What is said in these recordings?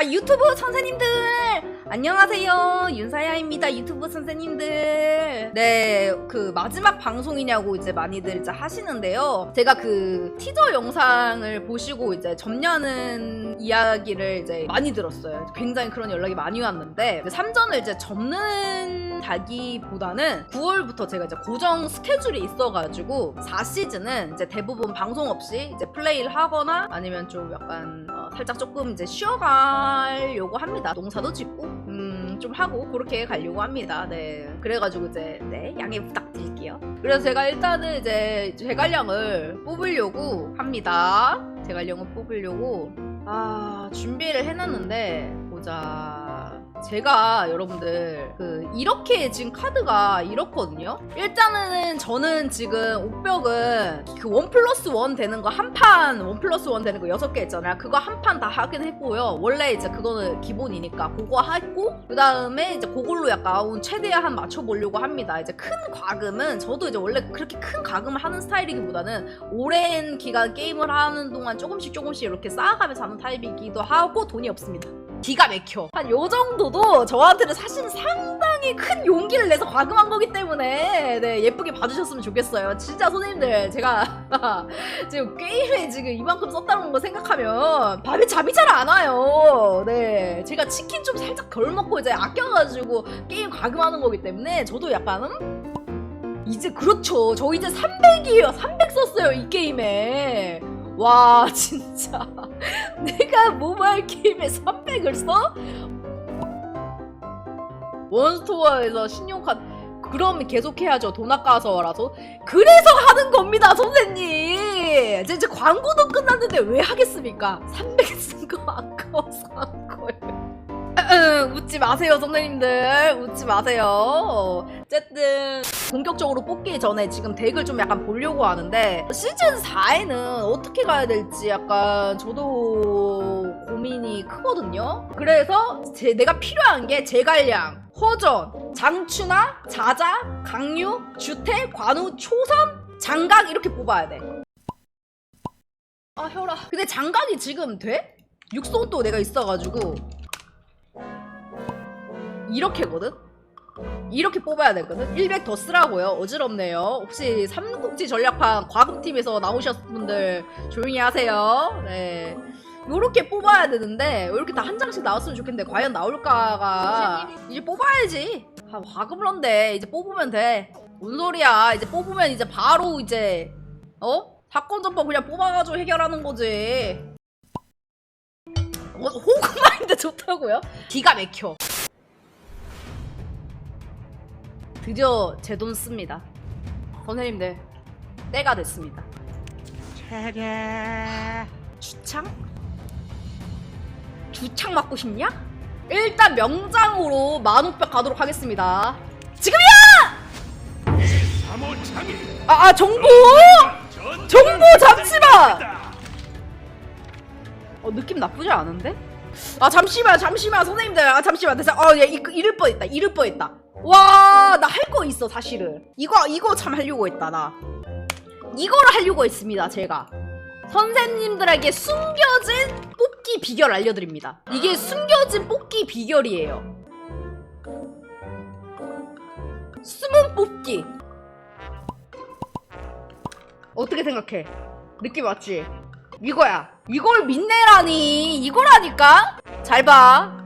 자 유튜브 선생님들! 안녕하세요. 윤사야입니다 유튜브 선생님들. 네 그 마지막 방송이냐고 이제 많이들 이제 하시는데요. 제가 그 티저 영상을 보시고 이제 접냐는 이야기를 이제 많이 들었어요. 굉장히 그런 연락이 많이 왔는데 3전을 이제 접는 다기보다는 9월부터 제가 이제 고정 스케줄이 있어가지고 4시즌은 이제 대부분 방송 없이 이제 플레이를 하거나 아니면 좀 약간 어, 살짝 조금 이제 쉬어가려고 합니다. 농사도 짓고 음, 좀 하고 그렇게 가려고 합니다. 네. 그래가지고 이제 네 양해 부탁드릴게요. 그래서 제가 일단은 이제 제갈량을 뽑으려고 합니다. 제갈량을 뽑으려고 아 준비를 해놨는데 보자. 제가 여러분들 그 이렇게 지금 카드가 이렇거든요. 일단은 저는 지금 옥벽은 그 원 플러스 원 되는 거 한 판 원 플러스 원 되는 거 여섯 개 있잖아요. 그거 한 판 다 하긴 했고요. 원래 이제 그거는 기본이니까 그거 하고 그 다음에 이제 그걸로 약간 최대한 맞춰보려고 합니다. 이제 큰 과금은 저도 이제 원래 그렇게 큰 과금을 하는 스타일이기보다는 오랜 기간 게임을 하는 동안 조금씩 조금씩 이렇게 쌓아가면서 하는 타입이기도 하고 돈이 없습니다. 기가 막혀. 한 요 정도도 저한테는 사실은 상당히 큰 용기를 내서 과금한 거기 때문에 네, 예쁘게 봐주셨으면 좋겠어요. 진짜 선생님들 제가 지금 게임에 지금 이만큼 썼다는 거 생각하면 밥에 잠이 잘 안 와요. 네, 제가 치킨 좀 살짝 덜 먹고 이제 아껴가지고 게임 과금하는 거기 때문에 저도 약간 음? 이제 그렇죠. 저 이제 300이에요. 300 썼어요 이 게임에. 와 진짜. 내가 모바일 게임에 300을 써? 원스토어에서 신용카드. 그럼 계속 해야죠. 돈 아까워서라서 그래서 하는 겁니다 선생님! 이제, 이제 광고도 끝났는데 왜 하겠습니까? 300 쓴 거 아까워서 한 거예요. 웃지 마세요 선생님들. 웃지 마세요. 어쨌든 본격적으로 뽑기 전에 지금 덱을 좀 약간 보려고 하는데 시즌 4에는 어떻게 가야 될지 약간 저도 고민이 크거든요. 그래서 제, 내가 필요한 게 제갈량, 허전, 장추나, 자자, 강유, 주태, 관우, 초선, 장각 이렇게 뽑아야 돼. 아 혈아. 근데 장각이 지금 돼? 육손도 내가 있어가지고 이렇게거든? 이렇게 뽑아야 되거든? 100 더 쓰라고요. 어지럽네요. 혹시 삼국지 전략판 과금팀에서 나오셨 분들 조용히 하세요. 네. 요렇게 뽑아야 되는데 왜 이렇게 다 한 장씩 나왔으면 좋겠는데 과연 나올까가 이제 뽑아야지. 아, 과금런데 이제 뽑으면 돼. 뭔 소리야? 이제 뽑으면 이제 바로 이제 어? 사건 전법 그냥 뽑아가지고 해결하는 거지. 어, 호구마인드 좋다고요? 기가 막혀. 드디어 제 돈 씁니다. 선생님들, 때가 됐습니다. 주창? 주창 맞고 싶냐? 일단 명장으로 만옥벽 가도록 하겠습니다. 지금이야! 아, 아 정보! 정보 잠시만! 어, 느낌 나쁘지 않은데? 아 잠시만 잠시만 선생님들 아 잠시만 어 야, 이, 이럴 뻔했다 이럴 뻔했다 와 나 할 거 있어 사실은. 이거 이거 참 하려고 했다 나. 이거를 하려고 했습니다 제가. 선생님들에게 숨겨진 뽑기 비결 알려드립니다. 이게 숨겨진 뽑기 비결이에요. 숨은 뽑기. 어떻게 생각해? 느낌 왔지? 이거야. 이걸 믿네라니. 이거라니까? 잘 봐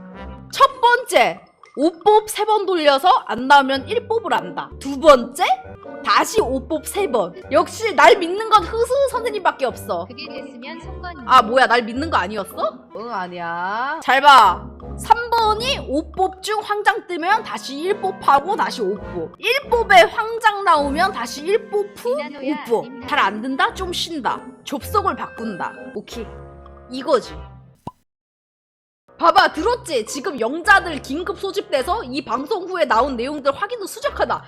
첫 번째 5뽑 3번 돌려서 안 나오면 1뽑을 한다. 두 번째 다시 5뽑 3번. 역시 날 믿는 건 흐스 선생님밖에 없어. 그게 됐으면 송건이 아 뭐야 날 믿는 거 아니었어? 응 아니야. 잘 봐. 3번이 5뽑 중 황장 뜨면 다시 1뽑하고 다시 5뽑 1뽑에 황장 나오면 다시 1뽑 후 미나노야, 5뽑 미나노. 잘안 된다? 좀 쉰다. 접속을 바꾼다. 오케이. 이거지 봐봐 들었지? 지금 영자들 긴급 소집돼서 이 방송 후에 나온 내용들 확인 후 수정하다.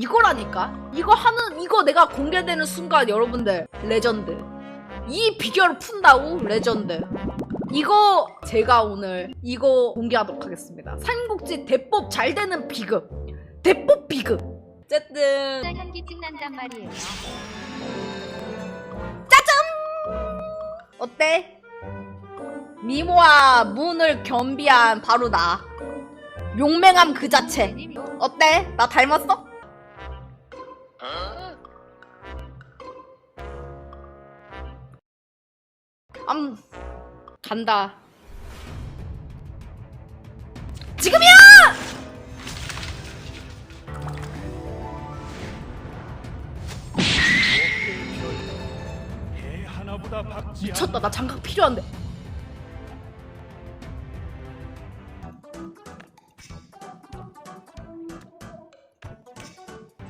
이거라니까? 이거 하는 이거 내가 공개되는 순간 여러분들 레전드. 이 비결을 푼다고 레전드. 이거 제가 오늘 이거 공개하도록 하겠습니다. 삼국지 대법 잘 되는 비급 대법 비급 어쨌든. 현기증 난단 말이에요. 어때? 미모와 문을 겸비한 바로 나. 용맹함 그 자체. 님 어때? 나 닮았어? 암 간다. 지금이야! 미쳤다. 나 장갑 필요한데.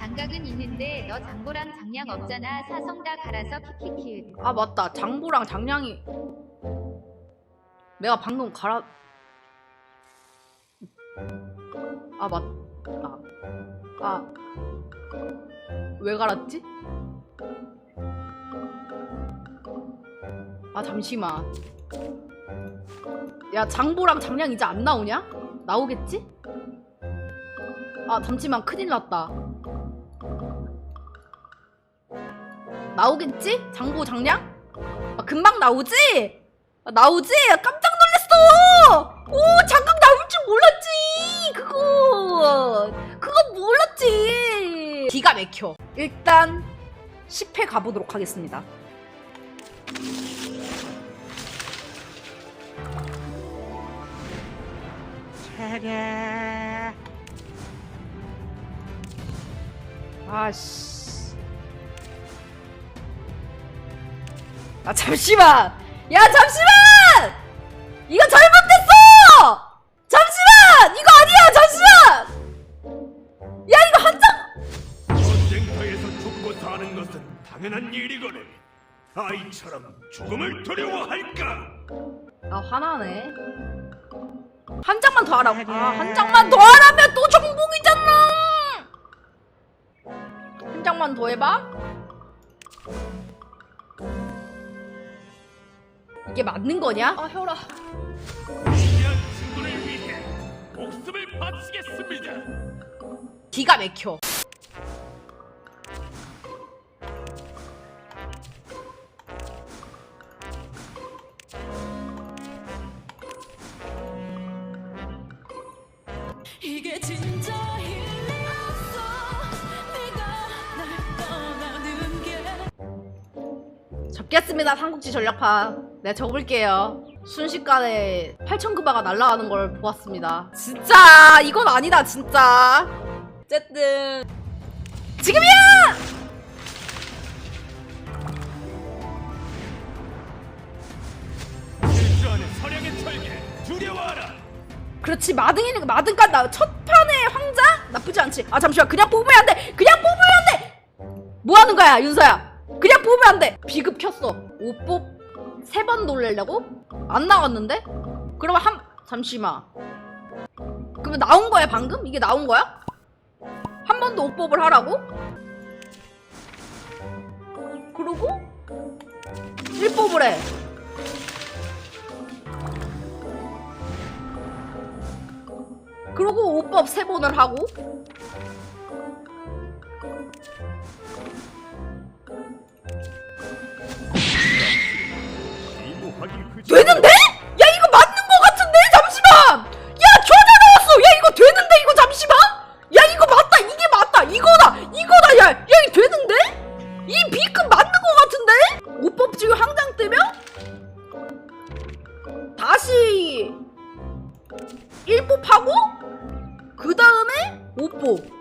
장각은 있는데 너 장보랑 장량 없잖아. 사성 다 갈아서 키키키읒. 아 맞다. 장보랑 장량이 내가 방금 갈아 아 맞다. 아. 왜 갈았지? 아 잠시만. 야 장보랑 장량 이제 안 나오냐? 나오겠지? 아 잠시만 큰일 났다. 나오겠지? 장보 장량? 아, 금방 나오지? 아, 나오지? 깜짝 놀랐어! 오, 잠깐 나올 줄 몰랐지! 그거! 그거 몰랐지! 기가 막혀. 일단, 10회 가보도록 하겠습니다. 아씨. 아 잠시만! 야 잠시만! 이거 잘못됐어! 잠시만! 이거 아니야 잠시만! 야 이거 한 장! 전쟁터에서 죽고 사는 것은 당연한 일이거늘 아이처럼 죽음을 두려워할까? 아 화나네. 한 장만 더 하라고. 아 한 장만 더 하라면 또 정복이잖아. 한 장만 더 해봐. 이게 맞는 거냐? 아 혈아. 위대한 친구를 위해 목숨을 바치겠습니다 기가 막혀. 이게 진짜 힘이 없어 네가 날 떠나는 게 접겠습니다 삼국지 전략판 네 접을게요. 순식간에 8,900가 날아가는 걸 보았습니다. 진짜! 이건 아니다 진짜! 어쨌든 지금이야! 그렇지 마등이니까 마등까지 나첫 판에 황자? 나쁘지 않지. 아 잠시만 그냥 뽑으면 안 돼! 그냥 뽑으면 안 돼! 뭐 하는 거야 윤서야? 그냥 뽑으면 안 돼! 비급 켰어. 오뽑 세 번 돌리려고? 안 나왔는데? 그러면 한 잠시만 그러면 나온 거야 방금? 이게 나온 거야? 한 번 더 오뽑을 하라고? 그러고 1뽑을 해 그러고 오법 세 번을 하고 되는데? 야 이거 맞는 거 같은데? 잠시만! 야 겨자 나왔어! 야 이거 되는데 이거 잠시만! 야 이거 맞다! 이게 맞다! 이거다! 이거다! 야! 야 이거 되는데? 이 B급 맞는 거 같은데? 오법 지금 항장 뜨면? 다시 1법 하고 그 다음에 5법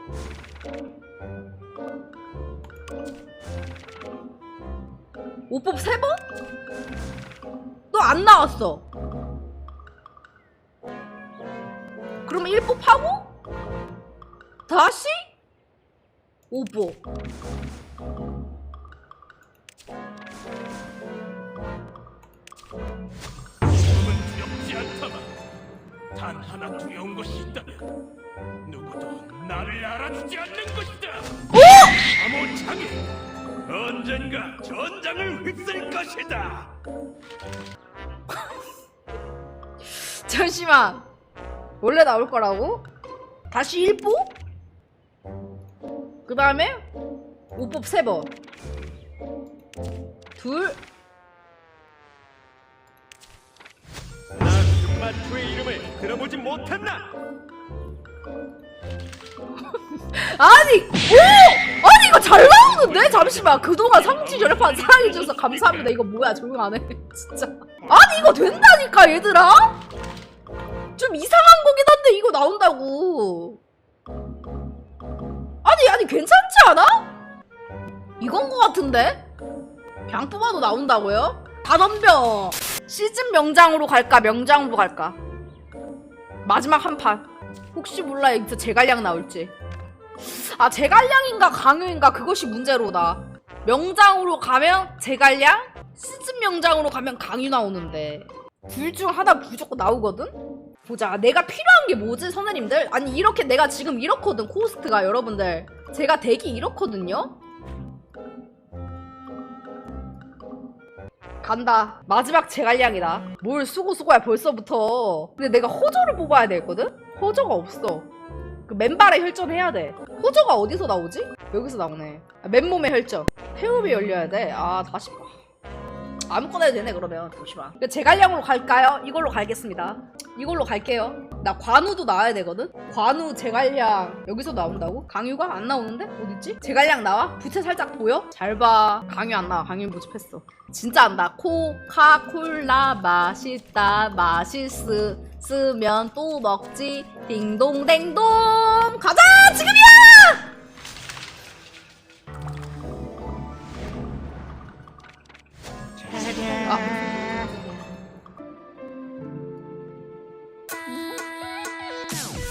오법세 번? 너안 나왔어. 그러면 1법 하고? 다시? 5법. 죽음은 두렵지 않다마 단 하나 두려운 것이 있다면 누구도 나를 알아주지 않는 것이다. 암호 창이 언젠가 전장을 휩쓸 것이다 잠시만. 원래 나올 거라고? 다시 1법? 그 다음에 5법 3번. 둘. 마투의 이름을 들어보지 못했나? 아니 오 아니 이거 잘 나오는데 잠시만 그동안 상지 절판 사랑해주셔서 감사합니다 이거 뭐야 조용 안해 진짜 아니 이거 된다니까 얘들아 좀 이상한 거긴 한데 이거 나온다고. 아니 아니 괜찮지 않아? 이건 거 같은데? 그냥 뽑아도 나온다고요? 다 덤벼 시즌 명장으로 갈까 명장으로 갈까? 마지막 한판. 혹시 몰라 여기서 제갈량 나올지. 아 제갈량인가 강요인가 그것이 문제로다. 명장으로 가면 제갈량? 시즌 명장으로 가면 강유 나오는데 둘 중 하나 무조건 나오거든 보자 내가 필요한 게 뭐지 선생님들 아니 이렇게 내가 지금 이렇거든 코스트가 여러분들 제가 덱이 이렇거든요 간다 마지막 제갈량이다 뭘 수고 수고야 벌써부터 근데 내가 호저를 뽑아야 되거든 호저가 없어 그 맨발에 혈전해야 돼. 호저가 어디서 나오지? 여기서 나오네. 아, 맨몸에 혈전. 태움이 열려야 돼. 아 다시 봐. 아무거나 해도 되네 그러면 잠시만. 그 제갈량으로 갈까요? 이걸로 갈겠습니다. 이걸로 갈게요. 나 관우도 나와야 되거든. 관우 제갈량 여기서 나온다고? 강유가 안 나오는데 어딨지? 제갈량 나와? 부채 살짝 보여? 잘 봐. 강유 안 나와. 강유 모집했어. 진짜 안다. 코카콜라 맛있다. 맛있으. 쓰면 또 먹지 딩동댕동 가자 지금이야 Wow.